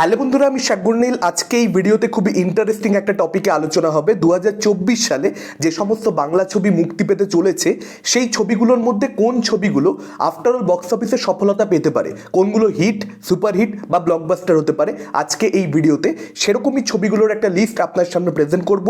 Hello বন্ধুরা, আমি শাকগুরনীল আজকে এই ভিডিওতে খুবই ইন্টারেস্টিং একটা টপিকে আলোচনা হবে। দু হাজার চব্বিশ সালে যে সমস্ত বাংলা ছবি মুক্তি পেতে চলেছে, সেই ছবিগুলোর মধ্যে কোন ছবিগুলো আফটার অল বক্স অফিসে সফলতা পেতে পারে? কোনগুলো হিট সুপার হিট বা ব্লকবাস্টার হতে পারে? আজকে এই ভিডিওতে সেরকমই ছবিগুলোর একটা লিস্ট আপনার সামনে প্রেজেন্ট করব।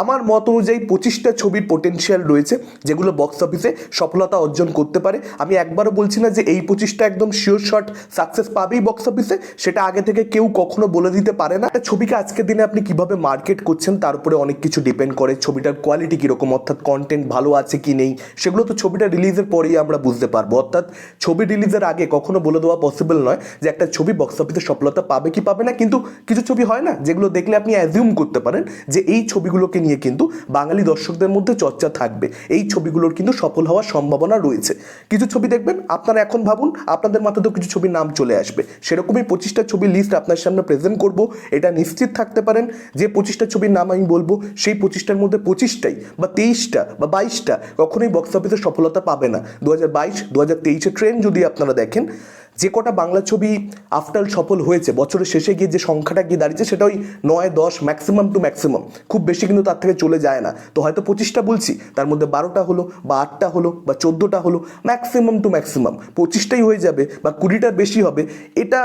আমার মত অনুযায়ী পঁচিশটা ছবির পোটেনশিয়াল রয়েছে, যেগুলো বক্স অফিসে সফলতা অর্জন করতে পারে। আমি একবারও বলছি না যে এই পঁচিশটা একদম শিওর শট সাকসেস পাবেই বক্স অফিসে সেটা আগে থেকে কেউ কখনো বলে দিতে পারে না। একটা ছবিকে আজকের দিনে আপনি কীভাবে মার্কেট করছেন, তার উপরে অনেক কিছু ডিপেন্ড করে। ছবিটার কোয়ালিটি কীরকম, অর্থাৎ কন্টেন্ট ভালো আছে কি নেই, সেগুলো তো ছবিটা রিলিজের পরেই আমরা বুঝতে পারব। অর্থাৎ ছবি রিলিজের আগে কখনো বলে দেওয়া পসিবল নয় যে একটা ছবি বক্স অফিসে সফলতা পাবে কি পাবে না, কিন্তু কিছু ছবি হয় না, যেগুলো দেখলে আপনি অ্যাজিউম করতে পারেন যে এই ছবিগুলোকে নিয়ে কিন্তু বাঙালি দর্শকদের মধ্যে চর্চা থাকবে। এই ছবিগুলোর কিন্তু সফল হওয়ার সম্ভাবনা রয়েছে। কিছু ছবি দেখবেন, আপনারা এখন ভাবুন, আপনাদের মাথাতেও কিছু ছবির নাম চলে আসবে। সেরকমই পঁচিশটা ছবি লিস্ট আপনার সামনে প্রেজেন্ট করব। এটা নিশ্চিত থাকতে পারেন যে পঁচিশটা ছবির নাম আমি বলব, সেই পঁচিশটার মধ্যে পঁচিশটাই বা তেইশটা বা বাইশটা কখনোই বক্স অফিসে সফলতা পাবে না। দু হাজার বাইশ, দু হাজার তেইশে ট্রেন যদি আপনারা দেখেন যে কটা বাংলা ছবি আফটার সফল হয়েছে, বছরের শেষে গিয়ে যে সংখ্যাটা গিয়ে দাঁড়িয়েছে সেটা ওই নয়, দশ ম্যাক্সিমাম টু ম্যাক্সিমাম খুব বেশি কিন্তু তার থেকে চলে যায় না। তো হয়তো পঁচিশটা বলছি, তার মধ্যে বারোটা হলো, বা আটটা হলো, বা চোদ্দোটা হলো ম্যাক্সিমাম টু ম্যাক্সিমাম পঁচিশটাই হয়ে যাবে, বা কুড়িটার বেশি হবে, এটা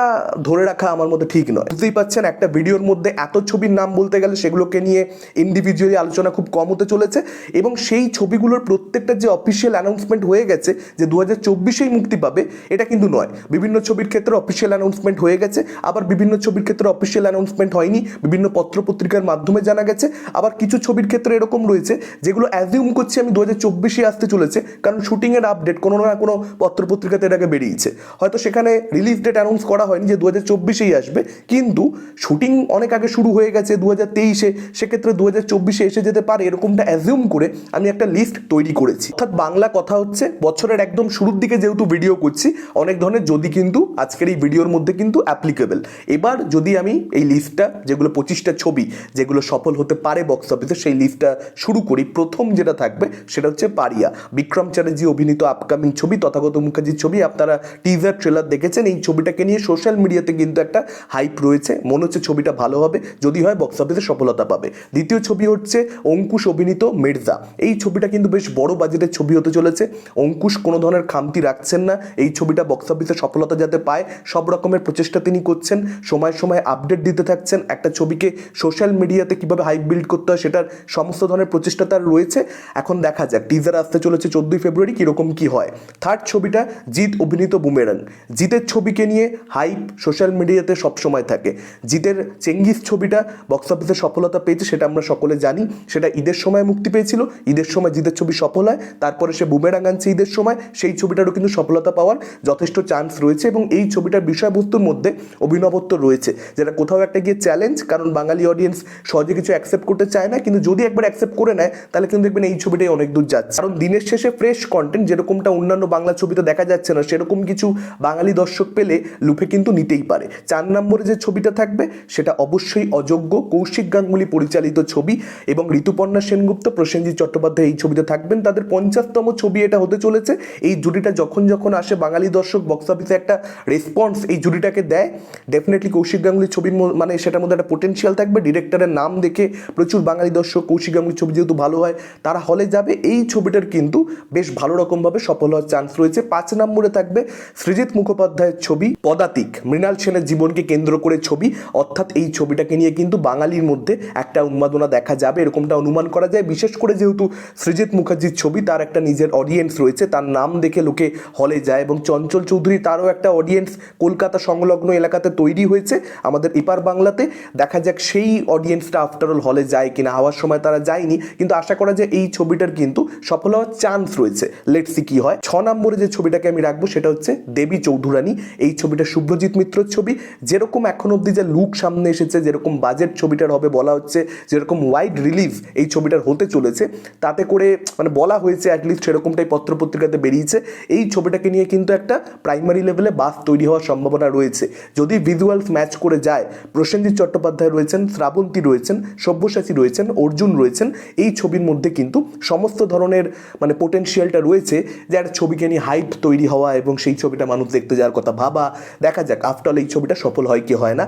ধরে রাখা আমার মধ্যে ঠিক নয়। বুঝতেই পাচ্ছেন একটা ভিডিওর মধ্যে এত ছবির নাম বলতে গেলে সেগুলোকে নিয়ে ইন্ডিভিজুয়ালি আলোচনা খুব কম হতে চলেছে, এবং সেই ছবিগুলোর প্রত্যেকটা যে অফিসিয়াল অ্যানাউন্সমেন্ট হয়ে গেছে, যে দু হাজার চব্বিশেই মুক্তি পাবে, এটা কিন্তু নয়। ছবির ক্ষেত্রে অফিসিয়াল অ্যানাউন্সমেন্ট হয়ে গেছে। আবার বিভিন্ন ছবির ক্ষেত্রে অফিসিয়াল অ্যানাউন্সমেন্ট হয়নি। বিভিন্ন পত্র পত্রিকার মাধ্যমে জানা গেছে। আবার কিছু ছবির ক্ষেত্রে এরকম রয়েছে, যেগুলো অ্যাজিউম করছি আমি দু হাজার চব্বিশে আসতে চলেছে। কারণ শুটিংয়ের আপডেট কোনো না কোনো পত্র পত্রিকাতে এর বেরিয়েছে। হয়তো সেখানে রিলিজ ডেট অ্যানাউন্স করা হয়নি যে দু হাজার চব্বিশেই আসবে। কিন্তু শুটিং অনেক আগে শুরু হয়ে গেছে দু হাজার তেইশে। সেক্ষেত্রে দু হাজার চব্বিশে এসে যেতে পারে এরকমটা অ্যাজিউম করে আমি একটা লিস্ট তৈরি করেছি। অর্থাৎ বাংলা কথা হচ্ছে, বছরের একদম শুরুর দিকে যেহেতু ভিডিও করছি, অনেক ধরনের যদি কিন্তু আজকের এই ভিডিওর মধ্যে কিন্তু অ্যাপ্লিকেবল এবার যদি আমি এই লিস্টটা যেগুলো পঁচিশটা ছবি, যেগুলো সফল হতে পারে বক্স অফিসে সেই লিস্টটা শুরু করি, প্রথম যেটা থাকবে সেটা হচ্ছে পারিয়া। বিক্রম চ্যাটার্জি অভিনীত আপকামিং ছবি, তথাগত মুখার্জির ছবি, আপনারা টিজার ট্রেলার দেখেছেন, এই ছবিটাকে নিয়ে সোশ্যাল মিডিয়াতে কিন্তু একটা হাইপ রয়েছে। মনে হচ্ছে ছবিটা ভালো হবে, যদি হয় বক্স অফিসে সফলতা পাবে। দ্বিতীয় ছবি হচ্ছে অঙ্কুশ অভিনীত মির্জা। এই ছবিটা কিন্তু বেশ বড় বাজেটের ছবি হতে চলেছে। অঙ্কুশ কোনো ধরনের খামতি রাখছেন না, এই ছবিটা বক্স অফিসে সফলতা যাতে পায়, সব রকমের প্রচেষ্টা তিনি করছেন, সময় সময় আপডেট দিতে থাকছেন, একটা ছবিকে সোশ্যাল মিডিয়াতে কীভাবে হাইপ বিল্ড করতে হয় সেটার সমস্ত ধরনের প্রচেষ্টা তার রয়েছে। এখন দেখা যাক টিজার আসতে চলেছে চোদ্দোই ফেব্রুয়ারি কীরকম কী হয়। থার্ড ছবিটা জিৎ অভিনীত বুমেরাং। জিতের ছবিকে নিয়ে হাইপ সোশ্যাল মিডিয়াতে সবসময় থাকে। জিতের চেঙ্গিস ছবিটা বক্স অফিসে সফলতা পেয়েছে, সেটা আমরা সকলে জানি। সেটা ঈদের সময় মুক্তি পেয়েছিল। ঈদের সময় জিতের ছবি সফল হয়। তারপরে সে বুমেরাং আনছে ঈদের সময়। সেই ছবিটারও কিন্তু সফলতা পাওয়ার যথেষ্ট চান্স রয়েছে এবং এই ছবিটার বিষয়বস্তুর মধ্যে অভিনবত্ব রয়েছে, যেটা কোথাও একটা গিয়ে চ্যালেঞ্জ কারণ বাঙালি অডিয়েন্স সহজে কিছু অ্যাকসেপ্ট করতে চায় না, কিন্তু যদি একবার অ্যাকসেপ্ট করে নেয়, তাহলে কিন্তু দেখবেন এই ছবিটাই অনেক দূর যাচ্ছে। কারণ দিনের শেষে ফ্রেশ কন্টেন্ট যেরকমটা অন্যান্য বাংলা ছবিতে দেখা যাচ্ছে না, সেরকম কিছু বাঙালি দর্শক পেলে লুফে কিন্তু নিতেই পারে। চার নম্বরে যে ছবিটা থাকবে, সেটা অবশ্যই অযোগ্য কৌশিক গাঙ্গুলি পরিচালিত ছবি এবং ঋতুপর্ণা সেনগুপ্ত, প্রসেনজিৎ চট্টোপাধ্যায় এই ছবিতে থাকবেন। তাদের পঞ্চাশতম ছবি এটা হতে চলেছে। এই জুটিটা যখন যখন আসে বাঙালি দর্শক বক্স অফিসে একটা রেসপন্স এই জুটিটাকে দেয়। ডেফিনেটলি কৌশিক গাঙ্গুলি ছবির মানে সেটার মধ্যে একটা পোটেনশিয়াল থাকবে। ডিরেক্টরের নাম দেখে প্রচুর বাঙালি দর্শক কৌশিক গাঙ্গুলি ছবি যেহেতু ভালো হয়, তারা হলে যাবে। এই ছবিটার কিন্তু বেশ ভালো রকমভাবে সফল হওয়ার চান্স রয়েছে। পাঁচ নম্বরে থাকবে সৃজিত মুখোপাধ্যায়ের ছবি পদাতিক। মৃণাল সেনের জীবনকে কেন্দ্র করে ছবি। অর্থাৎ এই ছবিটাকে নিয়ে কিন্তু বাঙালির মধ্যে একটা উন্মাদনা দেখা যাবে। এরকমটা অনুমান করা যায়। বিশেষ করে যেহেতু সৃজিত মুখার্জির ছবি, তার একটা নিজের অডিয়েন্স রয়েছে। তার নাম দেখে লোকে হলে যায় এবং চঞ্চল চৌধুরী তারও একটা অডিয়েন্স কলকাতা সংলগ্ন এলাকাতে তৈরি হয়েছে আমাদের এপার বাংলাতে। দেখা যাক সেই অডিয়েন্সটা আফটারঅল হলে যায় কিনা, হওয়ার সময় তারা যায়নি। কিন্তু আশা করা যায় এই ছবিটার কিন্তু সফল হওয়ার চান্স রয়েছে। লেটস কি হয়। ছ নম্বরে যে ছবিটাকে আমি রাখব সেটা হচ্ছে দেবী চৌধুরানী। এই ছবিটা শুভ্রজিৎ মিত্রর ছবি। যেরকম এখন অবধি যে লুক সামনে এসেছে, যেরকম বাজেট ছবিটার হবে বলা হচ্ছে, যেরকম ওয়াইড রিলিজ এই ছবিটার হতে চলেছে, তাতে করে মানে বলা হয়েছে অ্যাটলিস্ট সেরকমটাই পত্রপত্রিকাতে বেরিয়েছে। এই ছবিটাকে নিয়ে কিন্তু একটা প্রাইমারি লেভেল লেভেলে বাস তৈরি হওয়ার সম্ভাবনা রয়েছে। যদি ভিজুয়ালস ম্যাচ করে যায়, প্রসেনজিৎ চট্টোপাধ্যায় রয়েছেন, শ্রাবন্তী রয়েছেন, সব্যসাচী রয়েছেন, অর্জুন রয়েছেন, এই ছবির মধ্যে কিন্তু সমস্ত ধরনের মানে পোটেনশিয়ালটা রয়েছে যে একটা ছবিকে নিয়ে হাইপ তৈরি হওয়া এবং সেই ছবিটা মানুষ দেখতে যাওয়ার কথা ভাবা। দেখা যাক আফটার এই ছবিটা সফল হয় কি হয় না।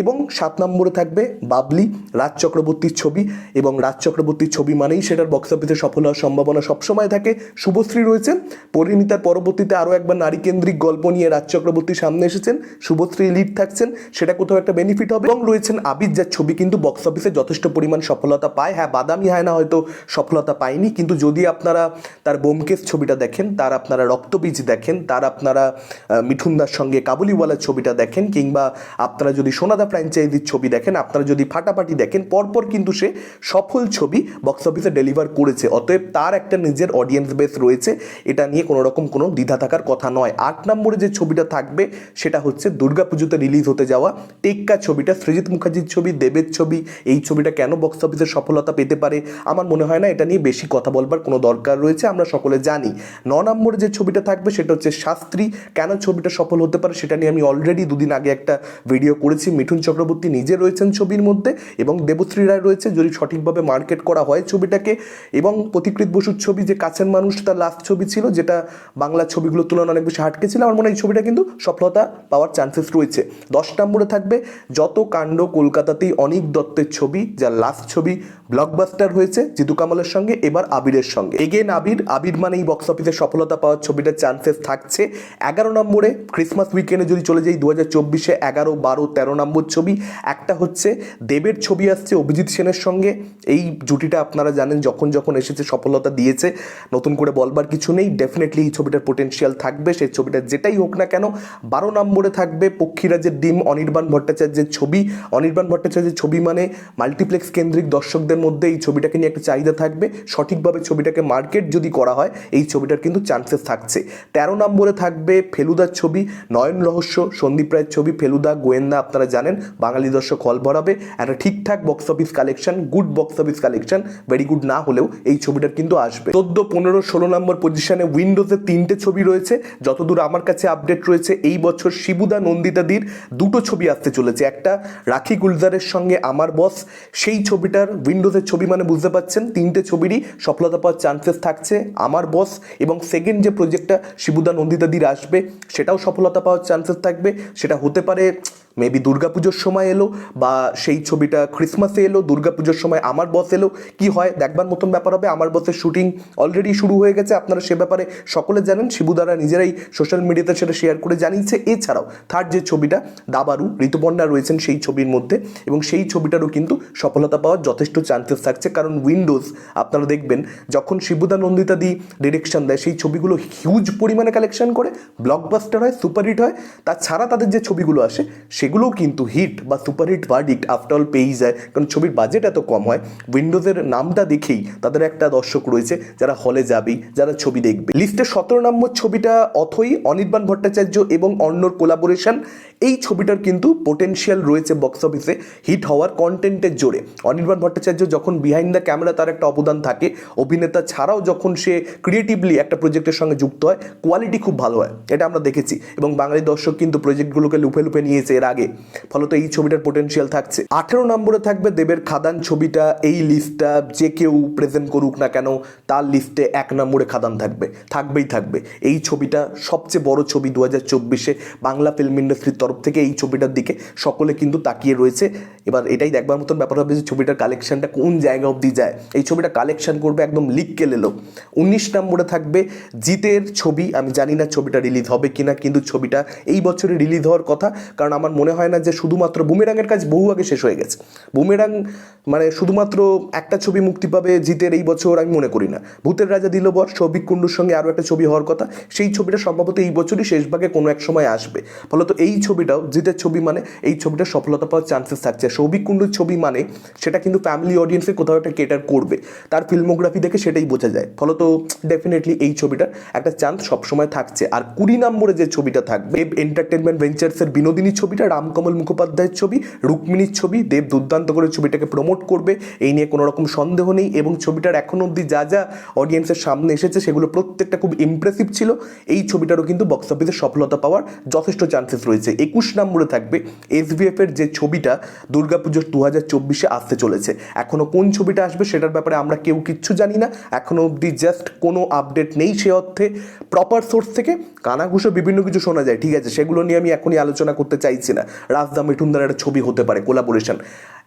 এবং সাত নম্বরে থাকবে বাবলি, রাজ চক্রবর্তীর ছবি এবং রাজ চক্রবর্তীর ছবি মানেই সেটার বক্স অফিসে সফল হওয়ার সম্ভাবনা সবসময় থাকে। শুভশ্রী রয়েছেন, পরিণীতার পরবর্তীতে আরও একবার নারী কেন্দ্রিক গল্প নিয়ে রাজ চক্রবর্তী সামনে এসেছেন শুভশ্রী লিড থাকছেন, সেটা কোথাও একটা বেনিফিট হবে। এবং রয়েছেন আবির যার ছবি কিন্তু বক্স অফিসে যথেষ্ট পরিমাণ সফলতা পায়। হ্যাঁ বাদামি হয় না, হয়তো সফলতা পায়নি, কিন্তু যদি আপনারা তার বোমকেশ ছবিটা দেখেন, তার আপনারা রক্তবীজ দেখেন, তার আপনারা মিঠুনদার সঙ্গে কাবুলিওয়ালার ছবিটা দেখেন, কিংবা আপনারা যদি সোনাদা ফ্র্যাঞ্চাইজির ছবি দেখেন, আপনারা যদি ফাটাফাটি দেখেন, পরপর কিন্তু সে সফল ছবি বক্স অফিসে ডেলিভার করেছে। অতএব তার একটা নিজের অডিয়েন্স বেস রয়েছে। এটা নিয়ে কোনো রকম কোনো দ্বিধা থাকার কথা নয়। আট নম্বরে যে ছবিটা থাকবে, সেটা হচ্ছে দুর্গাপুজোতে রিলিজ হতে যাওয়া টেক্কা ছবিটা, সৃজিত মুখার্জির ছবি, দেবের ছবি, এই ছবিটা কেন বক্স অফিসে সফলতা পেতে পারে? আমার মনে হয় না, এটা নিয়ে বেশি কথা বলবার কোনো দরকার রয়েছে, আমরা সকলে জানি। ন নম্বরে যে ছবিটা থাকবে, সেটা হচ্ছে শাস্ত্রী, কেন ছবিটা সফল হতে পারে সেটা নিয়ে আমি অলরেডি দুদিন আগে একটা ভিডিও করেছি, মিঠুন চক্রবর্তী নিজে রয়েছেন ছবির মধ্যে এবং দেবশ্রী রায় রয়েছে, যদি সঠিকভাবে মার্কেট করা হয় ছবিটাকে এবং প্রতিকৃত বসুর ছবি, যে কাছের মানুষ, তার লাস্ট ছবি ছিল, যেটা বাংলা ছবিগুলোর তুলনায় অনেক বেশি হাটকে ছিল, আমার মনে হয় এই ছবিটা কিন্তু সফলতা পাওয়ার চান্সেস রয়েছে। দশ নম্বরে থাকবে যত কাণ্ড কলকাতাতেই অনিক দত্তের ছবি, যার লাস্ট ছবি ব্লকবাস্টার হয়েছে, জিতু কামালের সঙ্গে, এবার আবিরের সঙ্গে। এগেন আবির আবির মানে এই বক্স অফিসে সফলতা পাওয়ার ছবিটার চান্সেস থাকছে। এগারো নম্বরে ক্রিসমাস উইকেন্ডে যদি চলে যাই দু হাজার চব্বিশে এগারো, বারো, তেরো নম্বর ছবি, একটা হচ্ছে দেবের ছবি আসছে অভিজিৎ সেনের সঙ্গে। এই জুটিটা আপনারা জানেন, যখন যখন এসেছে, সফলতা দিয়েছে। নতুন করে বলবার কিছু নেই ডেফিনেটলি এই ছবিটার পোটেনশিয়াল থাকবে। সেই ছবিটা যেটাই হোক না কেন? বারো নম্বরে থাকবে পক্ষীরাজের ডিম অনির্বাণ ভট্টাচার্যের ছবি। অনির্বাণ ভট্টাচার্যের ছবি মানে মাল্টিপ্লেক্স কেন্দ্রিক দর্শকদের মধ্যে এই ছবিটাকে নিয়ে একটা চাহিদা থাকবে। সঠিকভাবে ছবিটাকে মার্কেট যদি করা হয়, এই ছবিটার কিন্তু চান্সেস থাকছে। তেরো নম্বরে থাকবে ফেলুদার ছবি, নয়ন রহস্য, সন্দীপ রায়ের ছবি, ফেলুদা, গোয়েন্দা, আপনারা জানেন, বাঙালি দর্শক হল ভরাবে। একটা ঠিকঠাক box office collection good box office collection very good না হলেও এই ছবিটার কিন্তু আসবে। চোদ্দ, পনেরো, ষোলো নম্বর পজিশনে উইন্ডোজে তিনটে ছবি রয়েছে। যতদূর আমার কাছে আপডেট রয়েছে, এই বছর শিবুদা নন্দিতাদির দুটো ছবি আসতে চলেছে। একটা রাখি গুলজারের সঙ্গে আমার বস, সেই ছবিটার উইন্ডোজের ছবি মানে বুঝতে পাচ্ছেন, তিনটে ছবিরই সফলতা পাওয়ার চান্সেস থাকছে আমার বস এবং সেকেন্ড যে প্রজেক্টটা শিবুদা নন্দিতাদির আসবে, সেটাও সফলতা পাওয়ার চান্সেস থাকবে, সেটা হতে পারে মেবি দুর্গাপুজোর সময় এলো বা সেই ছবিটা ক্রিসমাসে এলো, দুর্গাপুজোর সময় আমার বস এলো। কি হয়? দেখবার মতন ব্যাপার হবে। আমার বসের শুটিং অলরেডি শুরু হয়ে গেছে। আপনারা সে ব্যাপারে সকলে জানেন। শিবুদারা নিজেরাই সোশ্যাল মিডিয়াতে সেটা শেয়ার করে জানিয়েছে। এছাড়াও থার্ড যে ছবিটা দাবারু ঋতুপর্ণা রয়েছেন সেই ছবির মধ্যে এবং সেই ছবিটারও কিন্তু সফলতা পাওয়ার যথেষ্ট চান্সেস থাকছে। কারণ উইন্ডোজ আপনারা দেখবেন, যখন শিবুদা নন্দিতা দি ডিরেকশন দেয়, সেই ছবিগুলো হিউজ পরিমাণে কালেকশন করে ব্লকবাস্টার হয় সুপারহিট হয়। তাছাড়া তাদের যে ছবিগুলো আসে সেগুলোও কিন্তু হিট বা সুপারহিট ভার্ডিক্ট আফটার অল পেয়েই যায়। কারণ ছবির বাজেট এত কম হয় উইন্ডোজের নামটা দেখেই তাদের একটা দর্শক রয়েছে যারা হলে যাবেই, যারা ছবি দেখবে। লিস্টে সতেরো নম্বর ছবিটা অথই অনির্বাণ ভট্টাচার্য এবং অন্যর কোলাবোরেশন এই ছবিটার কিন্তু পোটেনশিয়াল রয়েছে বক্স অফিসে হিট হওয়ার কন্টেন্টের জোরে। অনির্বাণ ভট্টাচার্য যখন বিহাইন্ড দ্য ক্যামেরা তার একটা অবদান থাকে, অভিনেতা ছাড়াও যখন সে ক্রিয়েটিভলি একটা প্রজেক্টের সঙ্গে যুক্ত হয় কোয়ালিটি খুব ভালো হয়, এটা আমরা দেখেছি। এবং বাঙালি দর্শক কিন্তু প্রজেক্টগুলোকে লুপে লুপে নিয়েছে এর আগে। ফলত এই ছবিটার পোটেনশিয়াল থাকছে। আঠেরো নম্বরে থাকবে দেবের খাদান ছবিটা। এই লিস্টটা যে কেউ প্রেজেন্ট করুক না কেন, তার লিস্টে এক নম্বরে খাদান থাকবে। থাকবেই থাকবে। এই ছবিটা সবচেয়ে বড় ছবি দু হাজার চব্বিশে। বাংলা ফিল্ম ইন্ডাস্ট্রির তরফ থেকে এই ছবিটার দিকে সকলে কিন্তু তাকিয়ে রয়েছে। এবার এটাই দেখবার মতন ব্যাপার হবে যে ছবিটার কালেকশনটা কোন জায়গা অবধি যায়। এই ছবিটা কালেকশন করবে একদম লিক কেলেলো উনিশ নম্বরে থাকবে জিতের ছবি। আমি জানি না ছবিটা রিলিজ হবে কিনা, কিন্তু ছবিটা এই বছরে রিলিজ হওয়ার কথা। কারণ আমার মনে হয় না যে শুধুমাত্র বুমেরাঙের কাজ বহু আগে শেষ হয়ে গেছে। বুমেরাং মানে শুধুমাত্র একটা ছবি মুক্তি পাবে জিতের এই বছর আমি মনে করি না। ভূতের রাজা দিল বর সৌভিক কুণ্ডুর সঙ্গে আরও একটা ছবি হওয়ার কথা, সেই ছবিটা সম্ভবত এই বছরই শেষ ভাগে কোনো এক সময় আসবে। ফলত এই ছবিটাও জিতের ছবি মানে এই ছবিটা সফলতা পাওয়ার চান্সেস থাকছে। সৌভিক কুণ্ডুর ছবি মানে সেটা কিন্তু ফ্যামিলি অডিয়েন্সে কোথাও একটা কেটার করবে। তার ফিল্মোগ্রাফি দেখে সেটাই বোঝা যায়। ফলত ডেফিনেটলি এই ছবিটার একটা চান্স সবসময় থাকছে। আর কুড়ি নম্বরে যে ছবিটা থাকবে এন্টারটেনমেন্ট ভেঞ্চার্সের বিনোদিনী ছবিটা রামকমল মুখোপাধ্যায়ের ছবি, রুক্মিণীর ছবি, দেব দুর্দান্ত করে ছবিটাকে প্রমোট করবে, এই নিয়ে কোনো রকম সন্দেহ নেই এবং ছবিটার এখনও অবধি যা যা অডিয়েন্সের সামনে এসেছে সেগুলো প্রত্যেকটা খুব ইমপ্রেসিভ ছিল। এই ছবিটারও কিন্তু বক্স অফিসে সফলতা পাওয়ার যথেষ্ট চান্সেস রয়েছে। একুশ নম্বরে থাকবে এসবিএফ এর যে ছবিটা, দুর্গাপুজোর দু হাজার চব্বিশে আসতে চলেছে। এখনও কোন ছবিটা আসবে সেটার ব্যাপারে আমরা কেউ কিচ্ছু জানি না। এখনও অবধি জাস্ট কোনো আপডেট নেই সে অর্থে। প্রপার সোর্স থেকে কানাঘুষো বিভিন্ন কিছু শোনা যায়, ঠিক আছে? সেগুলো নিয়ে আমি এখনই আলোচনা করতে চাইছি না। রাজদা মিঠুনদার একটা ছবি হতে পারে কোলাবোরেশন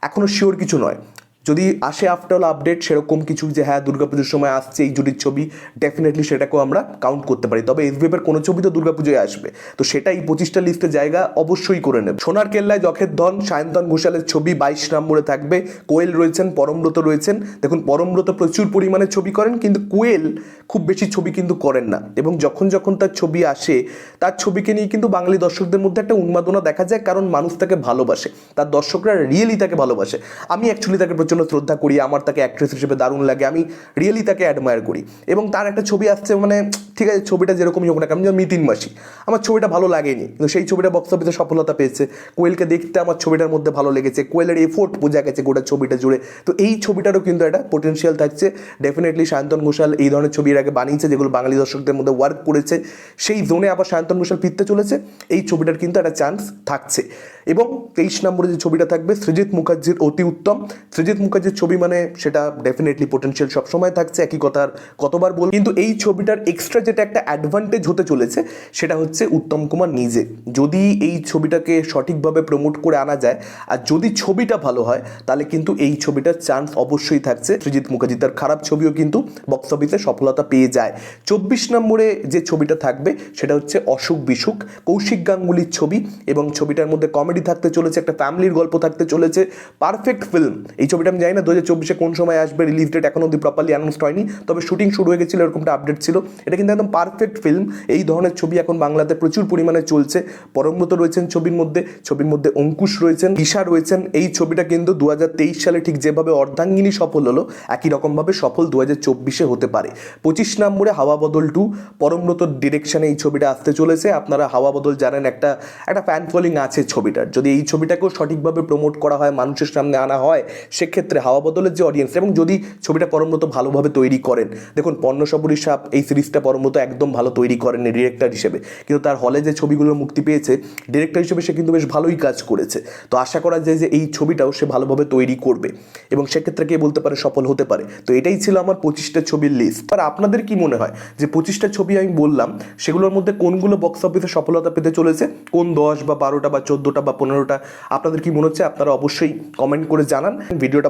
এখনও শিওর কিছু নয়। যদি আসে আফটার অল আপডেট সেরকম কিছু যে হ্যাঁ দুর্গাপুজোর সময় আসছে এই জুটির ছবি ডেফিনেটলি সেটাকেও আমরা কাউন্ট করতে পারি। তবে এসবিএফের কোনো ছবি তো দুর্গাপুজোয় আসবে। তো সেটা এই পঁচিশটা লিস্টে জায়গা অবশ্যই করে নেবে। সোনার কেল্লায় যখের ধন, সায়ন্তন ঘোষালের ছবি বাইশ নম্বরে থাকবে। কোয়েল রয়েছেন, পরমব্রত রয়েছেন। দেখুন, পরমব্রত প্রচুর পরিমাণে ছবি করেন, কিন্তু কোয়েল খুব বেশি ছবি কিন্তু করেন না। এবং যখন যখন তার ছবি আসে, তার ছবিকে নিয়ে কিন্তু বাঙালি দর্শকদের মধ্যে একটা উন্মাদনা দেখা যায়, কারণ মানুষ তাকে ভালোবাসে। তার দর্শকরা রিয়েলি তাকে ভালোবাসে। আমি অ্যাকচুয়ালি তাকে প্রচণ্ড শ্রদ্ধা করি, আমার তাকে অ্যাক্ট্রেস হিসেবে দারুণ লাগে, আমি রিয়েলি তাকে অ্যাডমায়ার করি। এবং তার একটা ছবি আসছে মানে ঠিক আছে, ছবিটা যেরকমই হোক না কেন যেমন মিতিন মাসি, আমার ছবিটা ভালো লাগেনি, কিন্তু সেই ছবিটা বক্স অফিসে সফলতা পেয়েছে। কোয়েলকে দেখতে আমার ছবিটার মধ্যে ভালো লেগেছে, কোয়েলের এফোর্ট বোঝা গেছে গোটা ছবিটা জুড়ে। তো এই ছবিটারও কিন্তু একটা পোটেনশিয়াল থাকছে। ডেফিনেটলি সায়ন্তন ঘোষাল এই ধরনের ছবি এর আগে বানিয়েছে, যেগুলো বাঙালি দর্শকদের মধ্যে ওয়ার্ক করেছে। সেই জোনে আবার সায়ন্তন ঘোষাল ফিরতে চলেছে, এই ছবিটার কিন্তু একটা চান্স থাকছে। এবং তেইশ নম্বরে যে ছবিটা থাকবে, সৃজিত মুখার্জির অতি উত্তম। সৃজিত মুখার্জির ছবি মানে সেটা ডেফিনেটলি পোটেনশিয়াল সবসময় থাকছে, একই কথার কতবার বল কিন্তু এই ছবিটার এক্সট্রা যেটা একটা অ্যাডভান্টেজ হতে চলেছে, সেটা হচ্ছে উত্তম কুমার নিজে। যদি এই ছবিটাকে সঠিকভাবে প্রমোট করে আনা যায়, আর যদি ছবিটা ভালো হয়, তাহলে কিন্তু এই ছবিটার চান্স অবশ্যই থাকছে। সৃজিত মুখার্জি তার খারাপ ছবিও কিন্তু বক্স অফিসে সফলতা পেয়ে যায়। চব্বিশ নম্বরে যে ছবিটা থাকবে, সেটা হচ্ছে অসুখ বিসুখ, কৌশিক গাঙ্গুলির ছবি, এবং ছবিটার মধ্যে কমেডি থাকতে চলেছে, একটা ফ্যামিলির গল্প থাকতে চলেছে। পারফেক্ট ফিল্ম এই ছবিটা আমি জানি না দু হাজার চব্বিশে কোন সময় আসবে রিলিজ ডেট এখনও অব্দি প্রপারলি অ্যানাউন্স হয়নি, তবে শুটিং শুরু হয়ে গেছিল, এরকমটা আপডেট ছিল। এটা কিন্তু একদম পারফেক্ট ফিল্ম এই ধরনের ছবি এখন বাংলাতে প্রচুর পরিমাণে চলছে। পরমব্রত রয়েছেন ছবির মধ্যে ছবির মধ্যে অঙ্কুশ রয়েছেন, ঈশা রয়েছেন, এই ছবিটা কিন্তু দু হাজার তেইশ সালে ঠিক যেভাবে অর্ধাঙ্গিনী সফল হলো, একই রকমভাবে সফল দু হাজার চব্বিশে হতে পারে। পঁচিশ নম্বরে হাওয়া বদল টু পরমব্রতর ডিরেকশনে এই ছবিটা আসতে চলেছে। আপনারা হাওয়া বদল জানেন, একটা একটা ফ্যান ফলোয়িং আছে ছবিটার। যদি এই ছবিটাকেও সঠিকভাবে প্রমোট করা হয়, মানুষের সামনে আনা হয়, সেক্ষেত্রে হাওয়া বদলের যে অডিয়েন্স এবং যদি ছবিটা পরমব্রত ভালোভাবে তৈরি করেন, দেখুন পর্ণসবরী সাপ এই সিরিজটা পরমব্রত একদম ভালো তৈরি করেননি ডিরেক্টর হিসেবে। কিন্তু তার হলে যে ছবিগুলো মুক্তি পেয়েছে ডিরেক্টর হিসেবে সে কিন্তু বেশ ভালোই কাজ করেছে। তো আশা করা যায় যে এই ছবিটাও সে ভালোভাবে তৈরি করবে, এবং সেক্ষেত্রে কে বলতে পারে সফল হতে পারে। তো এটাই ছিল আমার পঁচিশটা ছবির লিস্ট আর আপনাদের কি মনে হয় যে পঁচিশটা ছবি আমি বললাম, সেগুলোর মধ্যে কোনগুলো বক্স অফিসে সফলতা পেতে চলেছে? কোন দশ বা বারোটা বা চোদ্দোটা বা পনেরোটা, আপনাদের কি মনে হচ্ছে? আপনারা অবশ্যই কমেন্ট করে জানান। ভিডিওটা